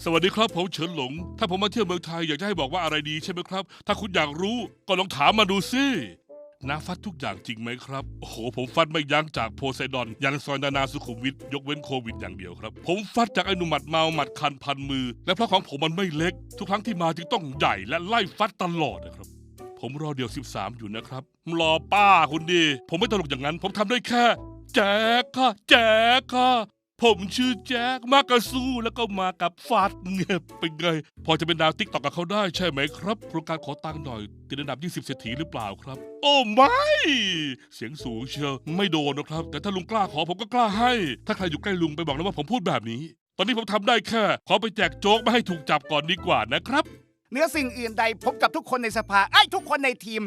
สวัสดีครับผมเฉินหลง ถ้าผมมาเที่ยวเมืองไทยอยากจะให้บอกว่าอะไรดีใช่ไหมครับ ถ้าคุณอยากรู้ก็ลองถามมาดูสิน้าฟัดทุกอย่างจริงไหมครับ โอ้โห ผมฟัดไม่ยั้งจากโพไซดอน ยันซอยนานาสุขุมวิทยกเว้นโควิดอย่างเดียวครับ ผมฟัดจากไอ้หนุ่มหมัดเมาหมัดคันพันมือ และเพราะของผมมันไม่เล็ก ทุกครั้งที่มาจึงต้องใหญ่และไล่ฟัดตลอดนะครับ ผมรอเดียว 13 อยู่นะครับรอป้าคุณดี ผมไม่ตลกอย่างนั้น ผมทำได้แค่ แจ๊กค่ะแจ๊กค่ะ ผมชื่อแจ๊กมากระสู้แล้วก็มากับฟาดเงียบเป็นไง พอจะเป็นดาวติ๊กตอกกับเขาได้ใช่ไหมครับ โครงการขอตังค์หน่อย ติดอันดับ 20 เศรษฐีหรือเปล่าครับ โอ้ไม่ เสียงสูงเชียวไม่โดนนะครับ แต่ถ้าลุงกล้าขอผมก็กล้าให้ ถ้าใครอยู่ใกล้ลุงไปบอกนะว่าผมพูดแบบนี้ ตอนนี้ผมทำได้แค่ขอไปแจกโจ๊กไม่ให้ถูกจับก่อนดีกว่านะครับเหนื้อสิ่งอื่นใดผมกับทุกคนในสภาไอ้ทุกคนในทีม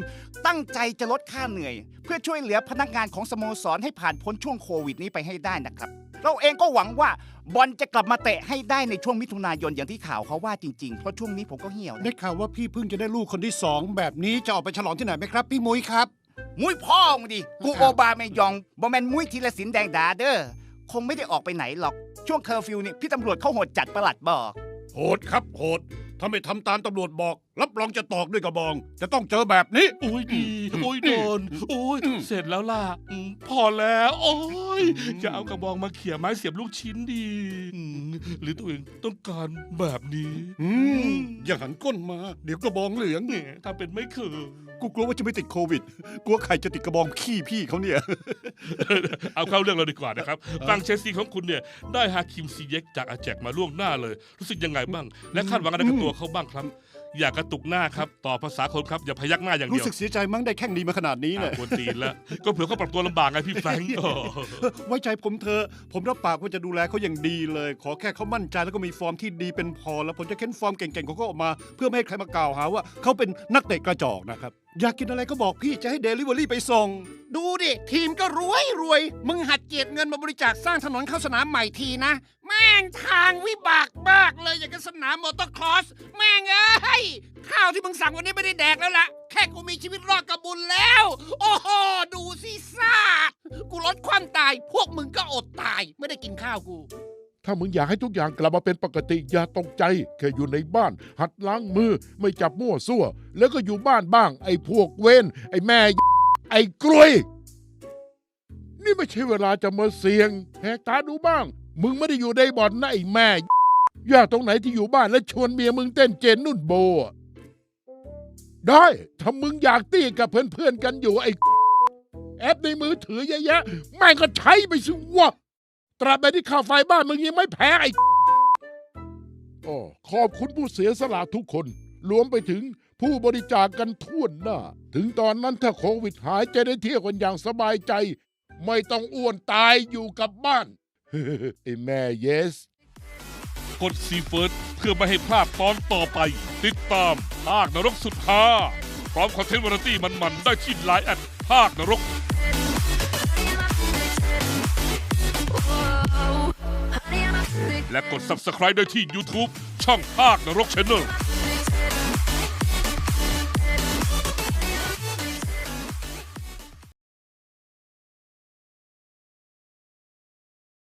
ตั้งใจจะลดค่าเหนื่อย เพื่อช่วยเหลือพนักงานของสโมสรให้ผ่านพ้นช่วงโควิดนี้ไปให้ได้นะครับ เราเองก็หวังว่าบอลจะกลับมาเตะให้ได้ในช่วงมิถุนายนอย่างที่ข่าวเขาว่าจริงๆ เพราะช่วงนี้ผมก็เหี่ยวได้นะข่าวว่าพี่เพิ่งจะได้ลูกคนที่สองแบบนี้จะออกไปฉลองที่ไหนไหมครับ พี่มุ้ยครับ มุ้ยพ่อมึงดิ กูโอบาเมยองบอแมนมุ้ยทีละสินแดงดาเด้อ คงไม่ได้ออกไปไหนหรอก ช่วงเคอร์ฟิวนี่พี่ตำรวจเขาโหดจัดประหลัดบอก โหดครับโหดถ้าไม่ทำตามตำรวจบอก รับรองจะตอกด้วยกระบอง จะต้องเจอแบบนี้ โอ้ยดี โอ้ยโดน โอ้ยอืมเสร็จแล้วล่ะอืมพอแล้ว โอ้ย จะเอากระบองมาเขี่ยไม้เสียบลูกชิ้นดีอืมหรือตัวเองต้องการแบบนี้อืมอย่าหันก้นมา เดี๋ยวกระบองเหลืองเนี่ยทำเป็นไม่เคยกูกลัวว่าจะไม่ติดโควิดกลัวใครจะติดกระบองขี้พี่เขาเนี่ย เอาเข้าเรื่องเราดีกว่านะครับฟังเชลซีของคุณเนี่ย ได้ฮาคิมซีเย็กจากอาแจกมาล่วงหน้าเลย รู้สึกยังไงบ้าง และคาดหวังอะไรกับตัวเขาบ้างครับ อย่ากระตุกหน้าครับ ต่อบภาษาคนครับ อย่าพยักหน้าอย่างรู้เดียวสึกเสียใจมั้งได้แข่งดีมาขนาดนี้เนี่อ่ายควรตีนแล้ว ก็เผื่อเขาปรับตัวลำบากไงพี่แฟรงค์โอ้ไว้ใจผมเถอะผมรับปากว่าจะดูแลเขาอย่างดีเลย ขอแค่เขามั่นใจแล้วก็มีฟอร์มที่ดีเป็นพอ แล้วผมจะเค้นฟอร์มเก่งๆของเขาออกมา เพื่อไม่ให้ใครมากล่าวหาว่าเขาเป็นนักเตะกระจอกนะครับ อยากกินอะไรก็บอกพี่จะให้เดลิเวอรี่ไปส่ง ดูดิ ทีมก็รวยรวย มึงหัดเจียดเงินมาบริจาคสร้างถนนเข้าสนามใหม่ทีนะ แม่งทางวิบากมากเลยอย่างกับสนามมอเตอร์ครอส แม่งเอ้ย ข้าวที่มึงสั่งวันนี้ไม่ได้แดกแล้วล่ะ แค่กูมีชีวิตรอดกระบุญแล้ว โอ้โห ดูสิซ่ากูลดความตาย พวกมึงก็อดตาย ไม่ได้กินข้าวกู ถ้ามึงอยากให้ทุกอย่างกลับมาเป็นปกติอย่าตกใจ แค่อยู่ในบ้าน หัดล้างมือไม่จับมั่วซั่ว แล้วก็อยู่บ้านบ้าง ไอ้พวกเวนไอ้แม่ ไอ้กลวย นี่ไม่ใช่เวลาจะมาเสี่ยงแหกตาดูบ้าง มึงไม่ได้อยู่ในบ่อนนะไอ้แม่อยาตรงไหนที่อยู่บ้านแล้วชวนเมียมึงเต้นเจนนุ่นโบอะ ได้ถ้ามึงอยากตี้กับเพื่อนๆกันอยู่ไอ้ แอปในมือถือเยอะแยะแม่งก็ใช้ไปสิวะตราบใดที่ค่าไฟบ้านมึงยังไม่แพ้ไอ้อขอบคุณผู้เสียสละทุกคน รวมไปถึงผู้บริจาคกันทั่วหน้า ถึงตอนนั้นถ้าโควิดหายจะได้เที่ยวกันอย่างสบายใจ ไม่ต้องอ้วนตายอยู่กับบ้านไอ้แม่เยส กดซีเฟิร์สเพื่อไม่ให้พลาดตอนต่อไป ติดตามภาคนรกสุดฮาพร้อมคอนเทนต์วาไรตี้มันๆ ได้ที่ไลน์แอดภาคนรก และกด Subscribe ได้ที่ YouTube ช่องภาคนรก Channel